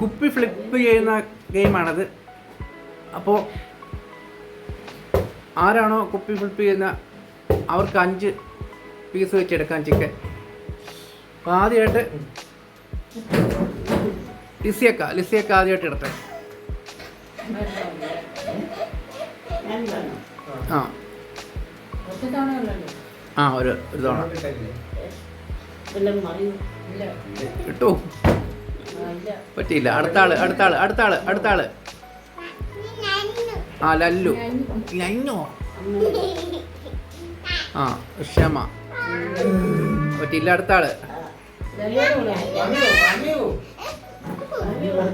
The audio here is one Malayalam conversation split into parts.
കുപ്പി ഫ്ലിപ്പ് ചെയ്യുന്ന ഗെയിമാണത്. അപ്പോൾ ആരാണോ കുപ്പി ഫ്ലിപ്പ് ചെയ്യുന്ന അവർക്ക് അഞ്ച് പീസ് വെച്ചെടുക്കാം ചിക്കൻ അപ്പോൾ ആദ്യമായിട്ട് ലിസിയക്ക ലിസിയക്ക ആദ്യമായിട്ട് എടുത്തത് ആ. ആ ഒരു ഒരു തവണ. കിട്ടൂ പറ്റിയില്ല. അടുത്ത ആൾ അടുത്ത ആൾ അടുത്ത ആൾ അടുത്ത ആൾ ആ ലല്ലു. ലന്നോ ആ ക്ഷമ. പറ്റിയില്ല അടുത്ത ആൾ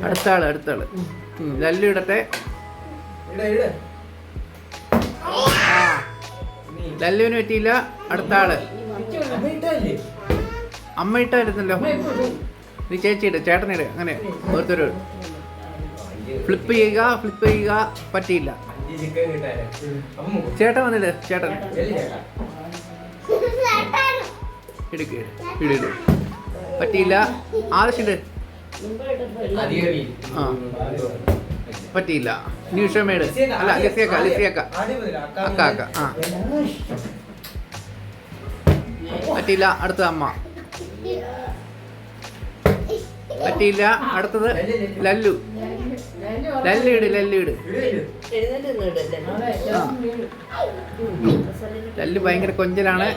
അടുത്ത ആൾ അടുത്ത ആൾ ലല്ലു ഇടട്ടെ. ലല്ലുവിന് പറ്റിയില്ല അടുത്ത ആൾ അമ്മ ഇട്ടായിരുന്നല്ലോ. നീ ചേച്ചി ചേട്ടനിടെ അങ്ങനെ ഓരോരുത്തരും ഫ്ലിപ്പ് ചെയ്യുക ഫ്ലിപ്പ് ചെയ്യുക പറ്റിയില്ല. ചേട്ടൻ വന്നിട്ട് ചേട്ടൻ. എടുക്ക് ഇട് പറ്റിയില്ല. ആവശ്യമുണ്ട് ആ. പറ്റിയില്ല. ന്യൂഷമേട് അല്ല ലിസിയക്ക ലിസിയക്ക. അക്ക അക്ക ആ. പറ്റിയില്ല. അടുത്ത അമ്മ. പറ്റിയില്ല. അടുത്തത് ലല്ലു. ലല്ലിട് ലല്ലിട്. ലല്ലു ഭയങ്കര കൊഞ്ചലാണ്.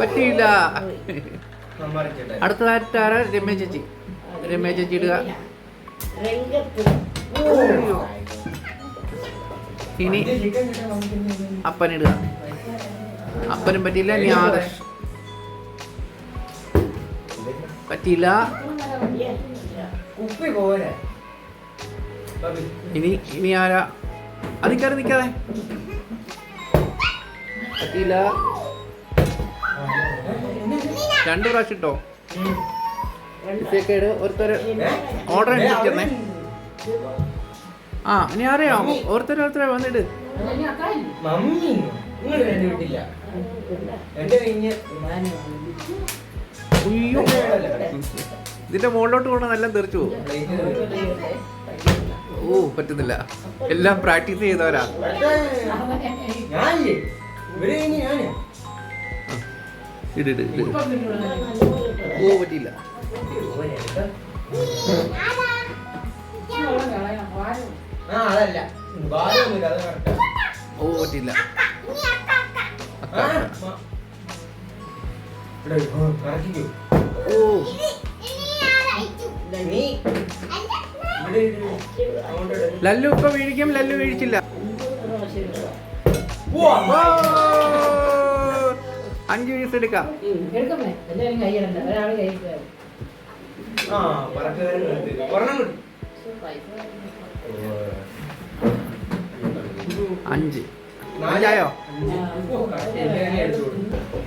പറ്റിയില്ല. അടുത്ത ആരാ? രമ്യ ചേച്ചി. രമ്യ ചേച്ചി ഇടുക. ഇനി അപ്പനിടുക അപ്പനും പറ്റിയില്ല ഇനി ആദർശ്. പറ്റിയില്ല. ഇനി ഇനി ആരാ? അതിക്കാരെ നിൽക്കാതെ. പറ്റിയില്ല. രണ്ട് പ്രാവശ്യം ഇട്ടോ? ഒരുത്തർ ഓർഡർ അനുസരിച്ചേ ആ ഇനി അറിയാം ഓരോരുത്തർ ഓരോരുത്തരെ വന്നിട്ട് മമ്മി നിങ്ങൾ എന്റെ കഴിഞ്ഞ് ഉയ്യോ. ഇതിന്റെ മുകളിലോട്ട് പോകണം നല്ല തെറിച്ചു പോകും. ഓ പറ്റുന്നില്ല. എല്ലാം പ്രാക്ടീസ് ചെയ്തവരാ. ഇട് ഓ പറ്റിയില്ല. ഓ പറ്റിയില്ല. ലല്ലു ഇപ്പൊ വീഴിക്കും ലല്ലു വീഴിച്ചില്ല! അഞ്ച് വീസ് എടുക്കാം. അഞ്ച്. അഞ്ചായോ?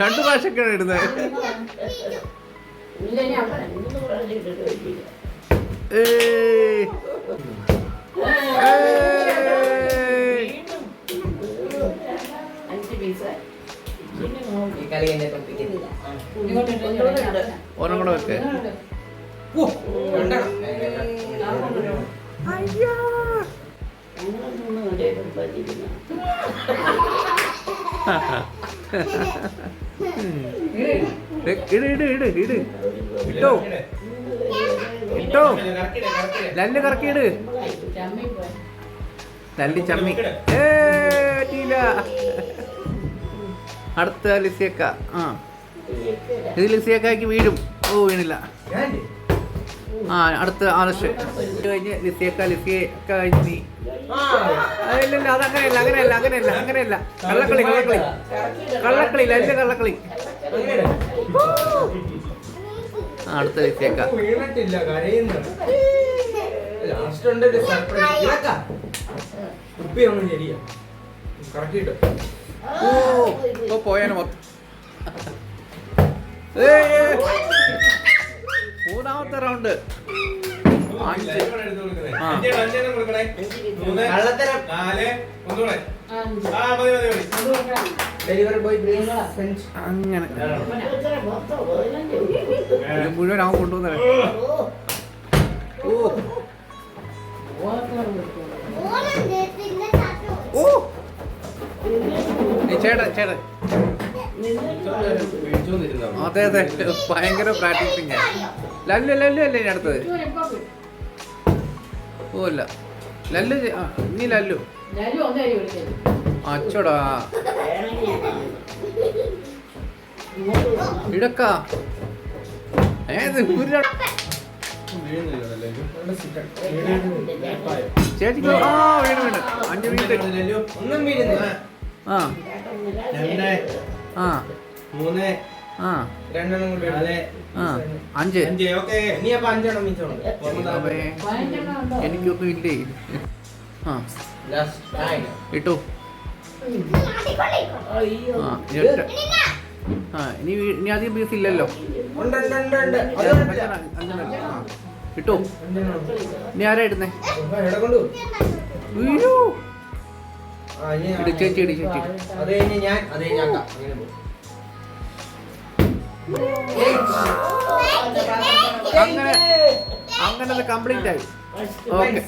രണ്ട് പ്രാവശ്യമൊക്കെയാണ് ഇടുന്നത്. ഒരെണ്ണം കൂടെ വെക്ക്. ഓ, രണ്ടെണ്ണം. ഇട് ഇട് ഇട് ഇട് ഇട്ടോ ഇട്ടോ ലല്ല് കറക്കിയിട് ലല്ലി ചമ്മി ഏ പറ്റിയില്ല അടുത്ത ലിസിയക്ക. ആ. ഇത് ലിസിയക്കാക്ക് വീഴും. ഓ വീണില്ല? ആ അടുത്ത ഇത് കഴിഞ്ഞ് ലിസിയക്ക ലിസിയക്ക കഴിഞ്ഞ് നീ. ഇല്ല അതങ്ങനെയല്ല അങ്ങനെയല്ല അങ്ങനെയല്ല അങ്ങനെയല്ല. കള്ളക്കളി കള്ളക്കളി. കള്ളക്കളി അല്ല കള്ളക്കളി. അടുത്ത ലിസിയൊക്കെ. ഓ ഇപ്പൊ പോയാന് ഏയ്. മൂന്നാമത്തെ റൗണ്ട്. അഞ്ച്. ആ. കള്ളത്തരം. അഞ്ച്. അത് കൊണ്ടാ. ഡെലിവറി ബോയ് ഫ്രണ്ട്സ് അങ്ങനെ മുഴുവൻ അവൻ കൊണ്ടുവന്നേ ഓ. ചേട്ടൻ ചേട്ടൻ. അതെ അതെ. ഭയങ്കര പ്രാക്ടീസിങ് ലല്ലു ലല്ലു അല്ലേ ഇനി അടുത്തത്? ഓ അല്ല. ലല്ലു നീ ഇനി ലല്ലു. അച്ചടാ. ഇടക്ക. ഏത് ചേച്ചിക്ക് ആ വീണ് വീണ്. അഞ്ച് മിനിറ്റ് ഒന്നും വീഴുന്നില്ല. ആ. രണ്ട് ആ. മൂന്ന് ആ. രണ്ടെണ്ണം കൂടി നാല് ആ അഞ്ച്. അഞ്ച്. ഓക്കെ. നീ അപ്പൊ അഞ്ചെണ്ണം മിച്ചമുണ്ട്. എനിക്കൊന്നും ഇല്ലേ? ആ. ഇട്ടു. അയ്യോ ആ ഇനി ഇനി അധികം പീസ് ഇല്ലല്ലോ. ഉണ്ട്. ഇനി ആരാ ഇടുന്നേ? അപ്പൊ എവിടെ കൊണ്ടു വീഴൂ. ആ ഇനി ഇട് ചേച്ചി ഇട് ചേച്ചി ഇട്. അത് ഞാൻ അത് അക്ക അങ്ങനെ അങ്ങനെ കംപ്ലീറ്റ് ആയി ഓക്കെ